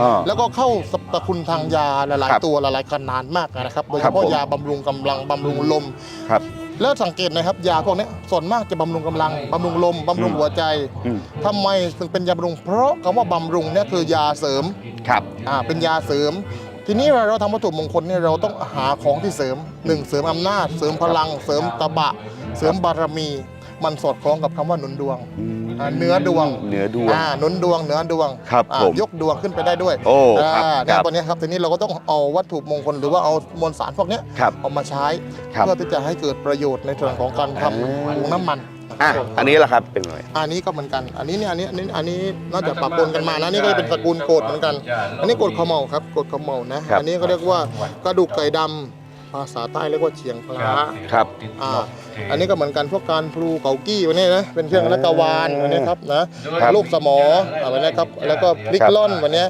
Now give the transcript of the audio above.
อ่า แล้วก็เข้าสรรพคุณทางยาหลาย ครับๆ ตัวหลายๆขนาดมากนะครับ โดยคเฉรับพาะผม ยาบำรุงกำลังบำรุงลม ครับ แล้วสังเกตนะครับ ยาพวกเนี้ยส่วนมากจะบำรุงกำลังบำรุงลมบำรุงอืม หัวใจอืมทำไมถึงเป็นยาบำรุง เพราะคำว่าบำรุงเนี่ยคือยาเสริมครับ อ่าเป็นยาเสริม ทีนี้เวลาเราทำวัตถุมงคลเนี่ยเราต้องหาของที่เสริมหนึ่งเสริมอำนาจ เสริมพลัง เสริมตะบะ เสริมบารมี มันสอดคล้องกับคำว่าหนุนดวงอ่าเนื้อดวงเนื้อดวง อ่าหนุนดวงเหนือดวงครับอ่าผมยกดวงขึ้นไปได้ด้วยโอ้อ่าครับเนี่ยครับตัวเนี้ยครับทีนี้เราก็ต้องเอาวัตถุมงคลหรือว่าเอามวลสารพวกเนี้ยครับ เอามาใช้ครับเพื่อที่จะให้เกิดประโยชน์ในส่วนของการทำอ่า ถุงน้ำมันอะอันนี้ล่ะครับเป็นไงอันนี้ก็เหมือนกัน อันนี้เนี่ยอันนี้อันนี้อันนี้น่าจะปะปนกันมานะอันนี่ก็จะเป็นตระกูลโกดเหมือนกัน อันนี้โกดขมเหมาครับโกดขมเหมานะครับ อันนี้ก็เรียกว่ากระดูกไก่ดำ ภาษาใต้เรียกว่าเฉียงพลาครับอ่าอันนี้ก็เหมือนกันพวกการพลูเกากี้วันนี้นะเป็นเครื่องละกวานวันนี้ครับนะครับลูกสมออ่าวันนี้ครับแล้วก็พลิกล่อนวันนี้